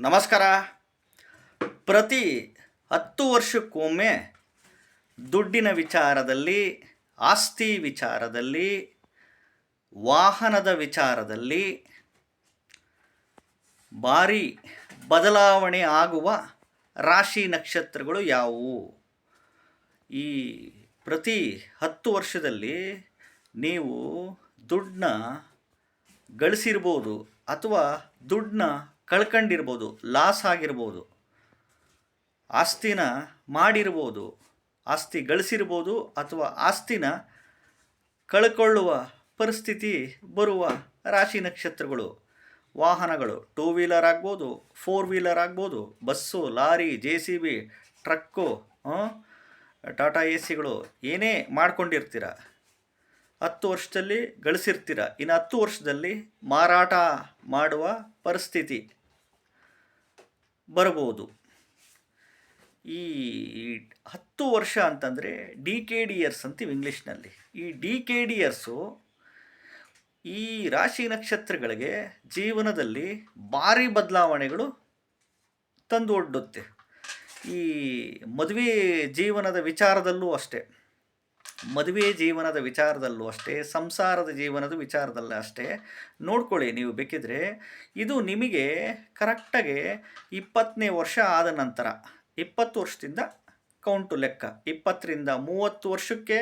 ನಮಸ್ಕಾರ. ಪ್ರತಿ ಹತ್ತು ವರ್ಷಕ್ಕೊಮ್ಮೆ ದುಡ್ಡಿನ ವಿಚಾರದಲ್ಲಿ, ಆಸ್ತಿ ವಿಚಾರದಲ್ಲಿ, ವಾಹನದ ವಿಚಾರದಲ್ಲಿ ಭಾರಿ ಬದಲಾವಣೆ ಆಗುವ ರಾಶಿ ನಕ್ಷತ್ರಗಳು ಯಾವುವು? ಈ ಪ್ರತಿ ಹತ್ತು ವರ್ಷದಲ್ಲಿ ನೀವು ದುಡ್ಡನ್ನ ಗಳಿಸಿರ್ಬೋದು ಅಥವಾ ದುಡ್ಡನ್ನ ಕಳ್ಕೊಂಡಿರ್ಬೋದು, ಲಾಸ್ ಆಗಿರ್ಬೋದು, ಆಸ್ತಿನ ಮಾಡಿರ್ಬೋದು, ಆಸ್ತಿ ಗಳಿಸಿರ್ಬೋದು ಅಥವಾ ಆಸ್ತಿನ ಕಳ್ಕೊಳ್ಳುವ ಪರಿಸ್ಥಿತಿ ಬರುವ ರಾಶಿ ನಕ್ಷತ್ರಗಳು. ವಾಹನಗಳು ಟೂ ವೀಲರ್ ಆಗ್ಬೋದು ಫೋರ್ ವೀಲರ್ ಆಗ್ಬೋದು bus lorry J C B truck Tata A ಸಿಗಳು ಏನೇ ಮಾಡ್ಕೊಂಡಿರ್ತೀರ, ಹತ್ತು ವರ್ಷದಲ್ಲಿ ಗಳಿಸಿರ್ತೀರ, ಇನ್ನು ಹತ್ತು ವರ್ಷದಲ್ಲಿ ಮಾರಾಟ ಮಾಡುವ ಪರಿಸ್ಥಿತಿ. ಬರಬಹುದು. ಈ ಹತ್ತು ವರ್ಷ ಅಂತಂದರೆ ಡಿ ಕೆ ಡಿ ಇಯರ್ಸ್ ಅಂತೀವಿ ಇಂಗ್ಲೀಷ್ನಲ್ಲಿ. ಈ ಡಿ ಕೆ ಡಿ ಇಯರ್ಸು ಈ ರಾಶಿ ನಕ್ಷತ್ರಗಳಿಗೆ ಜೀವನದಲ್ಲಿ ಭಾರಿ ಬದಲಾವಣೆಗಳು ತಂದು ಒಡ್ಡುತ್ತೆ. ಈ ಮದುವೆ ಜೀವನದ ವಿಚಾರದಲ್ಲೂ ಅಷ್ಟೇ. ಮದುವೆ ಜೀವನದ ವಿಚಾರದಲ್ಲೂ ಅಷ್ಟೇ, ಸಂಸಾರದ ಜೀವನದ ವಿಚಾರದಲ್ಲೂ ಅಷ್ಟೇ. ನೋಡ್ಕೊಳ್ಳಿ ನೀವು ಬೇಕಿದ್ರೆ, ಇದು ನಿಮಗೆ ಕರೆಕ್ಟಾಗಿ ಇಪ್ಪತ್ತನೇ ವರ್ಷ ಆದ ನಂತರ, ಇಪ್ಪತ್ತು ವರ್ಷದಿಂದ ಕೌಂಟು ಲೆಕ್ಕ. ಇಪ್ಪತ್ತರಿಂದ ಮೂವತ್ತು ವರ್ಷಕ್ಕೆ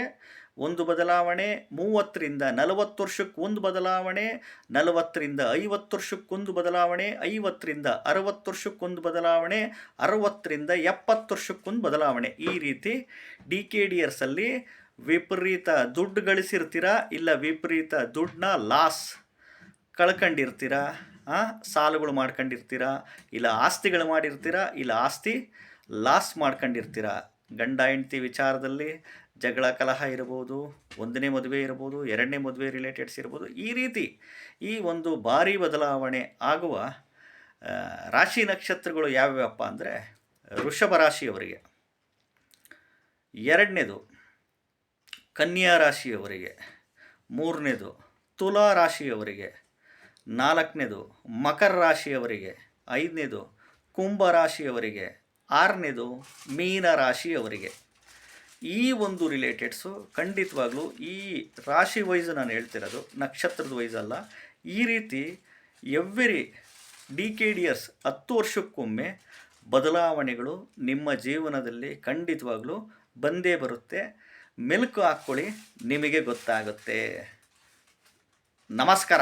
ಒಂದು ಬದಲಾವಣೆ, ಮೂವತ್ತರಿಂದ ನಲವತ್ತು ವರ್ಷಕ್ಕೆ ಒಂದು ಬದಲಾವಣೆ, ನಲವತ್ತರಿಂದ ಐವತ್ತು ವರ್ಷಕ್ಕೊಂದು ಬದಲಾವಣೆ, ಐವತ್ತರಿಂದ ಅರವತ್ತು ವರ್ಷಕ್ಕೊಂದು ಬದಲಾವಣೆ, ಅರವತ್ತರಿಂದ ಎಪ್ಪತ್ತು ವರ್ಷಕ್ಕೊಂದು ಬದಲಾವಣೆ. ಈ ರೀತಿ ಡಿ ಕೆ ಡಿ ಎರ್ಸಲ್ಲಿ ವಿಪರೀತ ದುಡ್ಡು ಗಳಿಸಿರ್ತೀರಾ ಇಲ್ಲ ವಿಪರೀತ ದುಡ್ಡನ್ನ ಲಾಸ್ ಕಳ್ಕೊಂಡಿರ್ತೀರಾ ಸಾಲುಗಳು ಮಾಡ್ಕೊಂಡಿರ್ತೀರಾ, ಇಲ್ಲ ಆಸ್ತಿಗಳು ಮಾಡಿರ್ತೀರಾ, ಇಲ್ಲ ಆಸ್ತಿ ಲಾಸ್ ಮಾಡ್ಕೊಂಡಿರ್ತೀರಾ? ಗಂಡ, ಹೆಂಡತಿ ವಿಚಾರದಲ್ಲಿ ಜಗಳ, ಕಲಹ ಇರ್ಬೋದು ಒಂದನೇ ಮದುವೆ ಇರ್ಬೋದು ಎರಡನೇ ಮದುವೆ ರಿಲೇಟೆಡ್ಸ್ ಇರ್ಬೋದು ಈ ರೀತಿ ಈ ಒಂದು ಭಾರಿ ಬದಲಾವಣೆ ಆಗುವ ರಾಶಿ ನಕ್ಷತ್ರಗಳು ಯಾವ್ಯಾವಪ್ಪ ಅಂದರೆ ವೃಷಭ ರಾಶಿಯವರಿಗೆ. ಎರಡನೇದು ಕನ್ಯಾ ರಾಶಿಯವರಿಗೆ ಮೂರನೇದು ತುಲಾ ರಾಶಿಯವರಿಗೆ ನಾಲ್ಕನೇದು ಮಕರ ರಾಶಿಯವರಿಗೆ, ಐದನೇದು ಕುಂಭ ರಾಶಿಯವರಿಗೆ, ಆರನೇದು ಮೀನ ರಾಶಿಯವರಿಗೆ. ಈ ಒಂದು ರಿಲೇಟೆಡ್ಸು ಖಂಡಿತವಾಗ್ಲೂ ಈ ರಾಶಿ ವೈಸ್ ನಾನು ಹೇಳ್ತಿರೋದು, ನಕ್ಷತ್ರದ ವೈಸ್ ಅಲ್ಲ. ಈ ರೀತಿ every decades ಹತ್ತು ವರ್ಷಕ್ಕೊಮ್ಮೆ ಬದಲಾವಣೆಗಳು ನಿಮ್ಮ ಜೀವನದಲ್ಲಿ ಖಂಡಿತವಾಗ್ಲೂ ಬಂದೇ ಬರುತ್ತೆ. ಮೆಲುಕು ಹಾಕ್ಕೊಳ್ಳಿ ನಿಮಗೆ ಗೊತ್ತಾಗುತ್ತೆ. ನಮಸ್ಕಾರ.